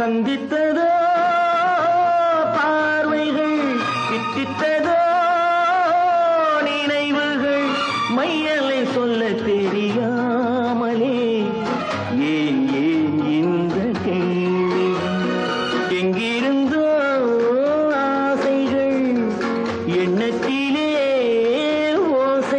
சந்தித்ததோ? பார்வைகள் கிட்டித்ததோ நினைவுகள் மையலை சொல்ல தெரியும்